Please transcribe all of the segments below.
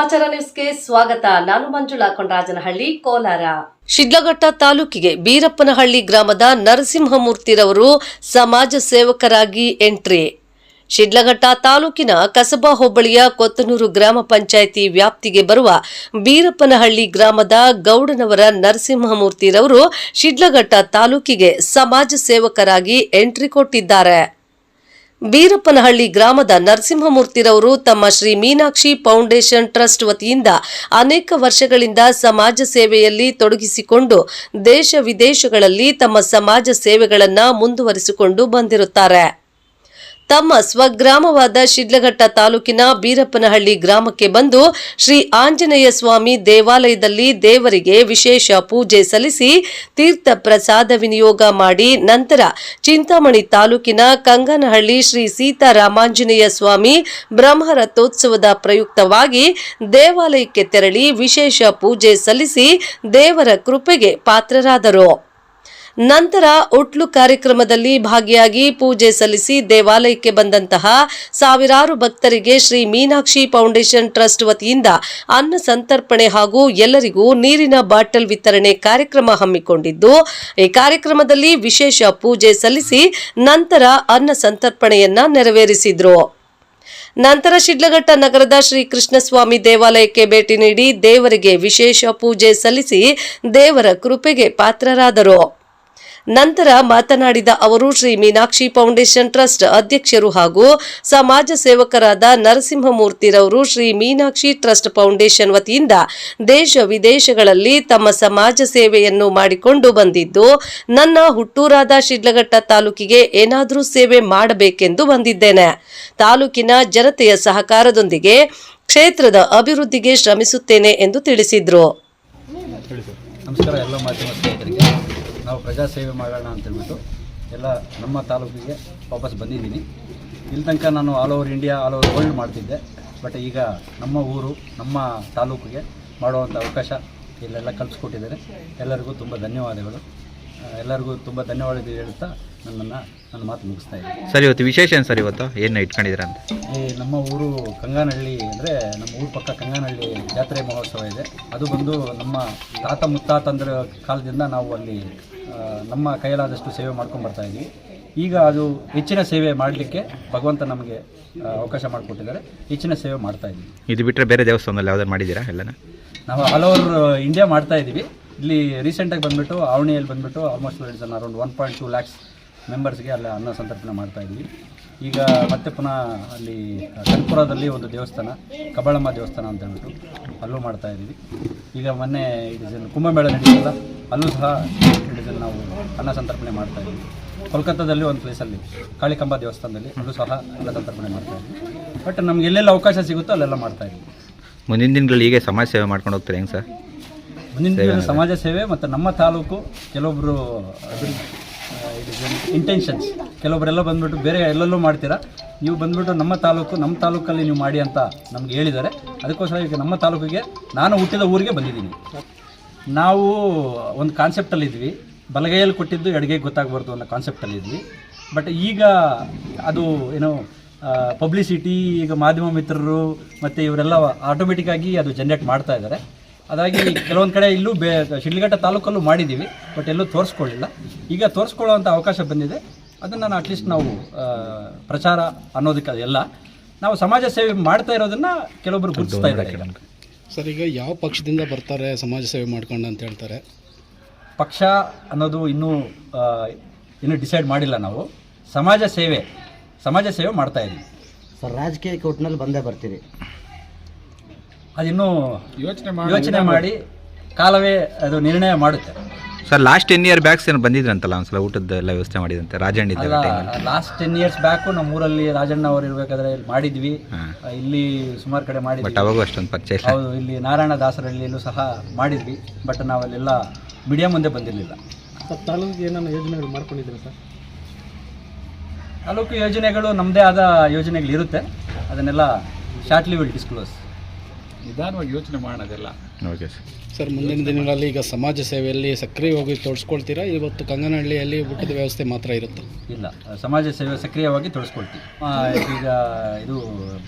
ಸಮಾಚಾರ ನ್ಯೂಸ್ಗೆ ಸ್ವಾಗತ. ನಾನು ಮಂಜುಳಾ ಕೊಂಡರಾಜನಹಳ್ಳಿ ಕೋಲಾರ. ಶಿಡ್ಲಘಟ್ಟ ತಾಲೂಕಿಗೆ ಬೀರಪ್ಪನಹಳ್ಳಿ ಗ್ರಾಮದ ನರಸಿಂಹಮೂರ್ತಿರವರು ಸಮಾಜ ಸೇವಕರಾಗಿ ಎಂಟ್ರಿ. ಶಿಡ್ಲಘಟ್ಟ ತಾಲೂಕಿನ ಕಸಬಾ ಹೋಬಳಿಯ ಕೊತ್ತನೂರು ಗ್ರಾಮ ಪಂಚಾಯಿತಿ ವ್ಯಾಪ್ತಿಗೆ ಬರುವ ಬೀರಪ್ಪನಹಳ್ಳಿ ಗ್ರಾಮದ ಗೌಡನವರ ನರಸಿಂಹಮೂರ್ತಿರವರು ಶಿಡ್ಲಘಟ್ಟ ತಾಲೂಕಿಗೆ ಸಮಾಜ ಸೇವಕರಾಗಿ ಎಂಟ್ರಿ ಕೊಟ್ಟಿದ್ದಾರೆ. ಬೀರಪ್ಪನಹಳ್ಳಿ ಗ್ರಾಮದ ನರಸಿಂಹಮೂರ್ತಿರವರು ತಮ್ಮ ಶ್ರೀ ಮೀನಾಕ್ಷಿ ಫೌಂಡೇಶನ್ ಟ್ರಸ್ಟ್ ವತಿಯಿಂದ ಅನೇಕ ವರ್ಷಗಳಿಂದ ಸಮಾಜ ಸೇವೆಯಲ್ಲಿ ತೊಡಗಿಸಿಕೊಂಡು ದೇಶ ವಿದೇಶಗಳಲ್ಲಿ ತಮ್ಮ ಸಮಾಜ ಸೇವೆಗಳನ್ನು ಮುಂದುವರಿಸಿಕೊಂಡು ಬಂದಿರುತ್ತಾರೆ. ತಮ್ಮ ಸ್ವಗ್ರಾಮವಾದ ಶಿಡ್ಲಘಟ್ಟ ತಾಲೂಕಿನ ಬೀರಪ್ಪನಹಳ್ಳಿ ಗ್ರಾಮಕ್ಕೆ ಬಂದು ಶ್ರೀ ಆಂಜನೇಯ ಸ್ವಾಮಿ ದೇವಾಲಯದಲ್ಲಿ ದೇವರಿಗೆ ವಿಶೇಷ ಪೂಜೆ ಸಲ್ಲಿಸಿ ತೀರ್ಥ ಪ್ರಸಾದ ವಿನಿಯೋಗ ಮಾಡಿ ನಂತರ ಚಿಂತಾಮಣಿ ತಾಲೂಕಿನ ಕಂಗನಹಳ್ಳಿ ಶ್ರೀ ಸೀತಾರಾಮಾಂಜನೇಯ ಸ್ವಾಮಿ ಬ್ರಹ್ಮರಥೋತ್ಸವದ ಪ್ರಯುಕ್ತವಾಗಿ ದೇವಾಲಯಕ್ಕೆ ತೆರಳಿ ವಿಶೇಷ ಪೂಜೆ ಸಲ್ಲಿಸಿ ದೇವರ ಕೃಪೆಗೆ ಪಾತ್ರರಾದರು. ನಂತರ ಒಟ್ಲು ಕಾರ್ಯಕ್ರಮದಲ್ಲಿ ಭಾಗಿಯಾಗಿ ಪೂಜೆ ಸಲ್ಲಿಸಿ ದೇವಾಲಯಕ್ಕೆ ಬಂದಂತಹ ಸಾವಿರಾರು ಭಕ್ತರಿಗೆ ಶ್ರೀ ಮೀನಾಕ್ಷಿ ಫೌಂಡೇಶನ್ ಟ್ರಸ್ಟ್ ವತಿಯಿಂದ ಅನ್ನ ಸಂತರ್ಪಣೆ ಹಾಗೂ ಎಲ್ಲರಿಗೂ ನೀರಿನ ಬಾಟಲ್ ವಿತರಣೆ ಕಾರ್ಯಕ್ರಮ ಹಮ್ಮಿಕೊಂಡಿದ್ದು, ಈ ಕಾರ್ಯಕ್ರಮದಲ್ಲಿ ವಿಶೇಷ ಪೂಜೆ ಸಲ್ಲಿಸಿ ನಂತರ ಅನ್ನ ಸಂತರ್ಪಣೆಯನ್ನ ನೆರವೇರಿಸಿದ್ರು. ನಂತರ ಶಿಡ್ಲಘಟ್ಟ ನಗರದ ಶ್ರೀ ಕೃಷ್ಣಸ್ವಾಮಿ ದೇವಾಲಯಕ್ಕೆ ಭೇಟಿ ನೀಡಿ ದೇವರಿಗೆ ವಿಶೇಷ ಪೂಜೆ ಸಲ್ಲಿಸಿ ದೇವರ ಕೃಪೆಗೆ ಪಾತ್ರರಾದರು. ನಂತರ ಮಾತನಾಡಿದ ಅವರು, ಶ್ರೀ ಮೀನಾಕ್ಷಿ ಫೌಂಡೇಶನ್ ಟ್ರಸ್ಟ್ ಅಧ್ಯಕ್ಷರು ಹಾಗೂ ಸಮಾಜ ಸೇವಕರಾದ ನರಸಿಂಹಮೂರ್ತಿರವರು ಶ್ರೀ ಮೀನಾಕ್ಷಿ ಟ್ರಸ್ಟ್ ಫೌಂಡೇಶನ್ ವತಿಯಿಂದ ದೇಶ ವಿದೇಶಗಳಲ್ಲಿ ತಮ್ಮ ಸಮಾಜ ಸೇವೆಯನ್ನು ಮಾಡಿಕೊಂಡು ಬಂದಿದ್ದು, ನನ್ನ ಹುಟ್ಟೂರಾದ ಶಿಡ್ಲಘಟ್ಟ ತಾಲೂಕಿಗೆ ಏನಾದರೂ ಸೇವೆ ಮಾಡಬೇಕೆಂದು ಬಂದಿದ್ದೇನೆ. ತಾಲೂಕಿನ ಜನತೆಯ ಸಹಕಾರದೊಂದಿಗೆ ಕ್ಷೇತ್ರದ ಅಭಿವೃದ್ಧಿಗೆ ಶ್ರಮಿಸುತ್ತೇನೆ ಎಂದು ತಿಳಿಸಿದರು. ನಮಸ್ಕಾರ, ಎಲ್ಲ ಮಾಧ್ಯಮ ಸ್ನೇಹಿತರಿಗೆ. ನಾವು ಪ್ರಜಾ ಸೇವೆ ಮಾಡೋಣ ಅಂತೇಳ್ಬಿಟ್ಟು ಎಲ್ಲ ನಮ್ಮ ತಾಲೂಕಿಗೆ ವಾಪಸ್ ಬಂದಿದ್ದೀನಿ. ಇಲ್ಲಿ ತನಕ ನಾನು all over India all over world ಮಾಡ್ತಿದ್ದೆ. ಬಟ್ ಈಗ ನಮ್ಮ ಊರು ನಮ್ಮ ತಾಲೂಕಿಗೆ ಮಾಡುವಂಥ ಅವಕಾಶ ಇಲ್ಲೆಲ್ಲ ಕಲ್ಪಿಸ್ಕೊಟ್ಟಿದ್ದಾರೆ ಎಲ್ಲರಿಗೂ ತುಂಬ ಧನ್ಯವಾದಗಳು. ಎಲ್ಲರಿಗೂ ತುಂಬ ಧನ್ಯವಾದ ಹೇಳ್ತಾ ನನ್ನನ್ನು ನನ್ನ ಮಾತು ಮುಗಿಸ್ತಾ ಇದ್ದೀನಿ. ಸರ್ ಇವತ್ತು ವಿಶೇಷ ಏನು ಸರ್ ಇವತ್ತು? ಏನು ಇಟ್ಕೊಂಡಿದ್ದೀರಾ ಅಂತ? ಈ ನಮ್ಮ ಊರು ಕಂಗಾನಹಳ್ಳಿ ಅಂದರೆ ನಮ್ಮ ಊರು ಪಕ್ಕ ಕಂಗಾನಹಳ್ಳಿ ಜಾತ್ರೆ ಮಹೋತ್ಸವ ಇದೆ. ಅದು ಬಂದು ನಮ್ಮ ತಾತ ಮುತ್ತಾತಂದ್ರ ಕಾಲದಿಂದ ನಾವು ಅಲ್ಲಿ ನಮ್ಮ ಕೈಯಲ್ಲಾದಷ್ಟು ಸೇವೆ ಮಾಡ್ಕೊಂಡು ಬರ್ತಾ ಇದ್ವಿ. ಈಗ ಅದು ಹೆಚ್ಚಿನ ಸೇವೆ ಮಾಡಲಿಕ್ಕೆ ಭಗವಂತ ನಮಗೆ ಅವಕಾಶ ಮಾಡಿಕೊಟ್ಟಿದ್ದಾರೆ. ಹೆಚ್ಚಿನ ಸೇವೆ ಮಾಡ್ತಾ ಇದ್ವಿ. ಇದು ಬಿಟ್ಟರೆ ಬೇರೆ ದೇವಸ್ಥಾನದಲ್ಲಿ ಯಾವ್ದಾರು ಮಾಡಿದ್ದೀರಾ ಎಲ್ಲನ? ನಾವು ಆಲ್ ಓವರ್ ಇಂಡಿಯಾ ಮಾಡ್ತಾ ಇದ್ದೀವಿ. ಇಲ್ಲಿ ರೀಸೆಂಟಾಗಿ ಬಂದುಬಿಟ್ಟು ಆವಣಿಯಲ್ಲಿ ಬಂದುಬಿಟ್ಟು ಆಲ್ಮೋಸ್ಟ್ ಜನ around one point two lakhs ಮೆಂಬರ್ಸ್ಗೆ ಅಲ್ಲಿ ಅನ್ನ ಸಂತರ್ಪಣೆ ಮಾಡ್ತಾ ಇದ್ವಿ. ಈಗ ಮತ್ತೆ ಪುನಃ ಅಲ್ಲಿ ಕನ್ಪುರದಲ್ಲಿ ಒಂದು ದೇವಸ್ಥಾನ ಕಬಳಮ್ಮ ದೇವಸ್ಥಾನ ಅಂತ ಹೇಳ್ಬಿಟ್ಟು ಅಲ್ಲೂ ಮಾಡ್ತಾ ಇದ್ದೀವಿ. ಈಗ ಮೊನ್ನೆ ಇಡಿಸನ್ ಕುಂಭಮೇಳ ನಡೀತಲ್ಲ ಅಲ್ಲೂ ಸಹ ಇಡಿಸನ್ ನಾವು ಅನ್ನ ಸಂತರ್ಪಣೆ ಮಾಡ್ತಾ ಇದ್ದೀವಿ. ಕೋಲ್ಕತ್ತಾದಲ್ಲಿ ಒಂದು ಪ್ಲೇಸಲ್ಲಿ ಕಾಳಿಕಂಬ ದೇವಸ್ಥಾನದಲ್ಲಿ ಅಲ್ಲೂ ಸಹ ಅನ್ನ ಸಂತರ್ಪಣೆ ಮಾಡ್ತಾ ಇದ್ದೀವಿ. ಬಟ್ ನಮ್ಗೆ ಎಲ್ಲೆಲ್ಲ ಅವಕಾಶ ಸಿಗುತ್ತೋ ಅಲ್ಲೆಲ್ಲ ಮಾಡ್ತಾ ಇದ್ದೀವಿ. ಮುಂದಿನ ದಿನಗಳಲ್ಲಿ ಹೀಗೆ ಸಮಾಜ ಸೇವೆ ಮಾಡ್ಕೊಂಡು ಹೋಗ್ತಾರೆ ಹೆಂಗೆ ಸರ್? ಮುಂದಿನ ದಿನ ಸಮಾಜ ಸೇವೆ ಮತ್ತು ನಮ್ಮ ತಾಲೂಕು ಕೆಲವೊಬ್ಬರು ಇಂಟೆನ್ಷನ್ಸ್ ಕೆಲವೊಬ್ಬರೆಲ್ಲ ಬಂದ್ಬಿಟ್ಟು ಬೇರೆ ಎಲ್ಲೆಲ್ಲೂ ಮಾಡ್ತೀರಾ? ನೀವು ಬಂದ್ಬಿಟ್ಟು ನಮ್ಮ ತಾಲೂಕು, ನಮ್ಮ ತಾಲೂಕಲ್ಲಿ ನೀವು ಮಾಡಿ ಅಂತ ನಮ್ಗೆ ಹೇಳಿದ್ದಾರೆ. ಅದಕ್ಕೋಸ್ಕರ ಈಗ ನಮ್ಮ ತಾಲೂಕಿಗೆ ನಾನು ಹುಟ್ಟಿದ ಊರಿಗೆ ಬಂದಿದ್ದೀನಿ. ನಾವು ಒಂದು ಕಾನ್ಸೆಪ್ಟಲ್ಲಿ ಇದ್ವಿ. ಬಲಗೈಯಲ್ಲಿ ಕೊಟ್ಟಿದ್ದು ಎಡಗೈಗೆ ಗೊತ್ತಾಗಬಾರ್ದು ಅನ್ನೋ ಕಾನ್ಸೆಪ್ಟಲ್ಲಿ ಇದ್ವಿ. ಬಟ್ ಈಗ ಅದು ಏನು ಪಬ್ಲಿಸಿಟಿ ಈಗ ಮಾಧ್ಯಮ ಮಿತ್ರರು ಮತ್ತು ಇವರೆಲ್ಲ ಆಟೋಮೆಟಿಕ್ಕಾಗಿ ಅದು ಜನ್ರೇಟ್ ಮಾಡ್ತಾ ಇದ್ದಾರೆ. ಅದಾಗಿ ಕೆಲವೊಂದು ಕಡೆ ಇಲ್ಲೂ ಬೇ, ಶಿಡ್ಲಘಟ್ಟ ತಾಲೂಕಲ್ಲೂ ಮಾಡಿದ್ದೀವಿ ಬಟ್ ಎಲ್ಲೂ ತೋರಿಸ್ಕೊಳ್ಳಿಲ್ಲ. ಈಗ ತೋರಿಸ್ಕೊಳ್ಳುವಂಥ ಅವಕಾಶ ಬಂದಿದೆ. ಅದನ್ನು ನಾನು ಅಟ್ಲೀಸ್ಟ್ ನಾವು ಪ್ರಚಾರ ಅನ್ನೋದಕ್ಕೆ ಅದೆಲ್ಲ. ನಾವು ಸಮಾಜ ಸೇವೆ ಮಾಡ್ತಾ ಇರೋದನ್ನ ಕೆಲವೊಬ್ರು ಗುರುತಿಸ್ತಾ ಇದ್ದಾರೆ. ಸರ್ ಈಗ ಯಾವ ಪಕ್ಷದಿಂದ ಬರ್ತಾರೆ ಸಮಾಜ ಸೇವೆ ಮಾಡ್ಕೊಂಡು ಅಂತ ಹೇಳ್ತಾರೆ? ಪಕ್ಷ ಅನ್ನೋದು ಇನ್ನೂ ಆ, ಇನ್ನೂ ಡಿಸೈಡ್ ಮಾಡಿಲ್ಲ ನಾವು. ಸಮಾಜ ಸೇವೆ ಸಮಾಜ ಸೇವೆ ಮಾಡ್ತಾ ಇದ್ದೀವಿ. ಸರ್ ರಾಜಕೀಯ ಕೋರ್ಟ್ನಲ್ಲಿ ಬಂದೇ ಬರ್ತೀರಿ. ಅದಿನ್ನೂ ಯೋಚನೆ ಮಾಡಿ ಕಾಲವೇ ಅದು ನಿರ್ಣಯ ಮಾಡುತ್ತೆ. Sir last ten year backs ಏನು ಬಂದಿದ್ರಂತಲ್ಲ ಒಂದ್ಸಲ ಊಟದ ಎಲ್ಲ ವ್ಯವಸ್ಥೆ ಮಾಡಿದಂತೆ ರಾಜಣ್ಣ ಇದ್ದ ಇದ್ದಾಗ ಲಾಸ್ಟ್ ಟೆನ್ ಇಯರ್ಸ್ ಬ್ಯಾಕು ನಮ್ಮ ಊರಲ್ಲಿ ರಾಜಣ್ಣ ಅವರು ಇರಬೇಕಾದ್ರೆ ಇಲ್ಲಿ ಮಾಡಿದ್ವಿ. ಇಲ್ಲಿ ಸುಮಾರು ಕಡೆ ಮಾಡಿದ್ವಿ. ಬಟ್ ಅವಾಗೂ ಅಷ್ಟೊಂದು ಪರಿಚಯ ಇಲ್ಲ. ಹೌದು ಇಲ್ಲಿ ನಾರಾಯಣ ದಾಸರಹಳ್ಳಿಯಲ್ಲೂ ಸಹ ಮಾಡಿದ್ವಿ ಬಟ್ ನಾವಲ್ಲೆಲ್ಲ ಮೀಡಿಯಾ ಮುಂದೆ ಬಂದಿರಲಿಲ್ಲ. ಸರ್ ತಾಲೂಕಿಗೆ ಏನಾದ್ರು ಯೋಜನೆಗಳು ಮಾಡ್ಕೊಂಡಿದ್ದೀರಾ ಸರ್? ತಾಲೂಕು ಯೋಜನೆಗಳು ನಮ್ಮದೇ ಆದ ಯೋಜನೆಗಳಿರುತ್ತೆ. ಅದನ್ನೆಲ್ಲ ಶಾರ್ಟ್ಲಿ ವಿಲ್ ಡಿಸ್ಕ್ಲೋಸ್ ನಿಧಾನವಾಗಿ ಯೋಚನೆ ಮಾಡೋದೆಲ್ಲ. Okay sir. ಸರ್ ಮುಂದಿನ ದಿನಗಳಲ್ಲಿ ಈಗ ಸಮಾಜ ಸೇವೆಯಲ್ಲಿ ಸಕ್ರಿಯವಾಗಿ ತೊಡಸ್ಕೊಳ್ತೀರಾ? ಇವತ್ತು ಕಂಗನಹಳ್ಳಿಯಲ್ಲಿ ಊಟದ ವ್ಯವಸ್ಥೆ ಮಾತ್ರ ಇರುತ್ತೆ? ಇಲ್ಲ ಸಮಾಜ ಸೇವೆ ಸಕ್ರಿಯವಾಗಿ ತೊಡಸ್ಕೊಳ್ತೀವಿ. ಆ, ಈಗ ಇದು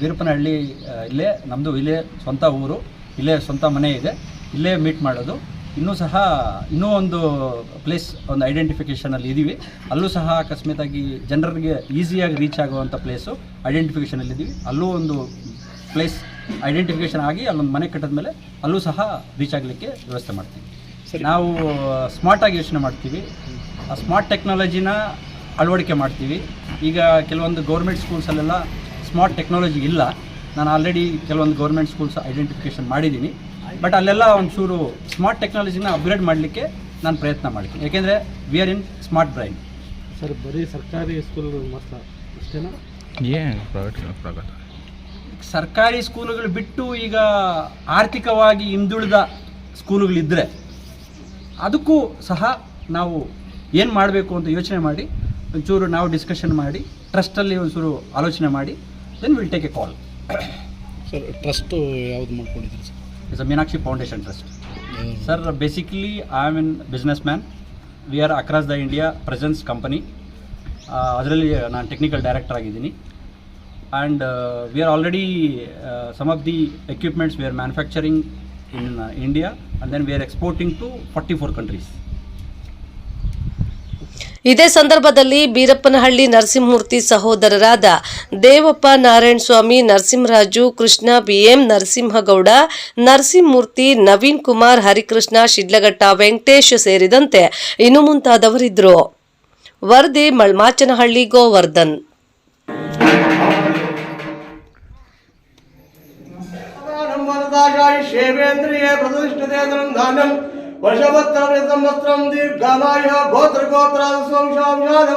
ಬೀರಪ್ಪನಹಳ್ಳಿ ಆ, ಇಲ್ಲೇ ನಮ್ಮದು ಇಲ್ಲೇ ಸ್ವಂತ ಊರು ಇಲ್ಲೇ ಸ್ವಂತ ಮನೆ ಇದೆ ಇಲ್ಲೇ ಮೀಟ್ ಮಾಡೋದು. ಇನ್ನೂ ಸಹ ಇನ್ನೂ ಒಂದು ಪ್ಲೇಸ್ ಒಂದು ಐಡೆಂಟಿಫಿಕೇಷನಲ್ಲಿ ಇದ್ದೀವಿ ಅಲ್ಲೂ ಸಹ ಅಕಸ್ಮಾತಾಗಿ ಜನರಿಗೆ ಈಸಿಯಾಗಿ ರೀಚ್ ಆಗುವಂಥ ಪ್ಲೇಸು ಐಡೆಂಟಿಫಿಕೇಷನಲ್ಲಿ ಇದ್ದೀವಿ ಅಲ್ಲೂ ಒಂದು ಪ್ಲೇಸ್ ಐಡೆಂಟಿಫಿಕೇಷನ್ ಆಗಿ ಅಲ್ಲೊಂದು ಮನೆ ಕಟ್ಟಿದ ಮೇಲೆ ಅಲ್ಲೂ ಸಹ ರೀಚ್ ಆಗಲಿಕ್ಕೆ ವ್ಯವಸ್ಥೆ ಮಾಡ್ತೀವಿ. ಸರಿ. ನಾವು ಸ್ಮಾರ್ಟಾಗಿ ಯೋಚನೆ ಮಾಡ್ತೀವಿ. ಆ ಸ್ಮಾರ್ಟ್ ಟೆಕ್ನಾಲಜಿನ ಅಳವಡಿಕೆ ಮಾಡ್ತೀವಿ. ಈಗ ಕೆಲವೊಂದು ಗೌರ್ಮೆಂಟ್ ಸ್ಕೂಲ್ಸಲ್ಲೆಲ್ಲ ಸ್ಮಾರ್ಟ್ ಟೆಕ್ನಾಲಜಿ ಇಲ್ಲ. ನಾನು ಆಲ್ರೆಡಿ ಕೆಲವೊಂದು ಗೌರ್ಮೆಂಟ್ ಸ್ಕೂಲ್ಸ್ ಐಡೆಂಟಿಫಿಕೇಷನ್ ಮಾಡಿದ್ದೀನಿ. ಬಟ್ ಅಲ್ಲೆಲ್ಲ ಒಂಚೂರು ಸ್ಮಾರ್ಟ್ ಟೆಕ್ನಾಲಜಿನ ಅಪ್ಗ್ರೇಡ್ ಮಾಡಲಿಕ್ಕೆ ನಾನು ಪ್ರಯತ್ನ ಮಾಡ್ತೀನಿ. ಯಾಕೆಂದರೆ we are in smart brain sir ಬರೀ ಸರ್ಕಾರಿ ಸ್ಕೂಲ್ ಮಾತ್ರ ಅಷ್ಟೇನಾ? ಏನು ಪ್ರೈವೇಟ್ ಸರ್ಕಾರಿ ಸ್ಕೂಲುಗಳು ಬಿಟ್ಟು ಈಗ ಆರ್ಥಿಕವಾಗಿ ಹಿಂದುಳಿದ ಸ್ಕೂಲುಗಳಿದ್ದರೆ ಅದಕ್ಕೂ ಸಹ ನಾವು ಏನು ಮಾಡಬೇಕು ಅಂತ ಯೋಚನೆ ಮಾಡಿ ಒಂಚೂರು ನಾವು ಡಿಸ್ಕಷನ್ ಮಾಡಿ ಟ್ರಸ್ಟಲ್ಲಿ ಒಂಚೂರು ಆಲೋಚನೆ ಮಾಡಿ then will take a call sir trust ಯಾವ್ದು ಮಾಡ್ಕೊಂಡಿದ್ದೀರಿ sir is a Meenakshi foundation trust sir basically I am in businessman we are across the India presence company ಅದರಲ್ಲಿ ನಾನು ಟೆಕ್ನಿಕಲ್ ಡೈರೆಕ್ಟರ್ ಆಗಿದ್ದೀನಿ. And we are already some of the equipments we are manufacturing in India India then we are exporting to forty four countries ಇದೇ ಸಂದರ್ಭದಲ್ಲಿ ಬೀರಪ್ಪನಹಳ್ಳಿ ನರಸಿಂಹಮೂರ್ತಿ ಸಹೋದರರಾದ Devappa Narayana Swamy, Narasimharaju Krishna, B M Narasimhagowda, Narasimhamurthy Naveen Kumar, Harikrishna, Shidlaghatta, Venkatesh ಸೇರಿದಂತೆ ಇನ್ನು ಮುಂತಾದವರಿದ್ದರು. ವರದಿ ಮಳ್ಮಾಚನಹಳ್ಳಿ, ಗೋವರ್ಧನ್. దేవేంద్రియ ప్రతిష్ఠితేంద్రం ధాన్యం వర్షవత్తర సంవత్సరం దీర్ఘాయ గోత్ర గోత్ర సంశాంశ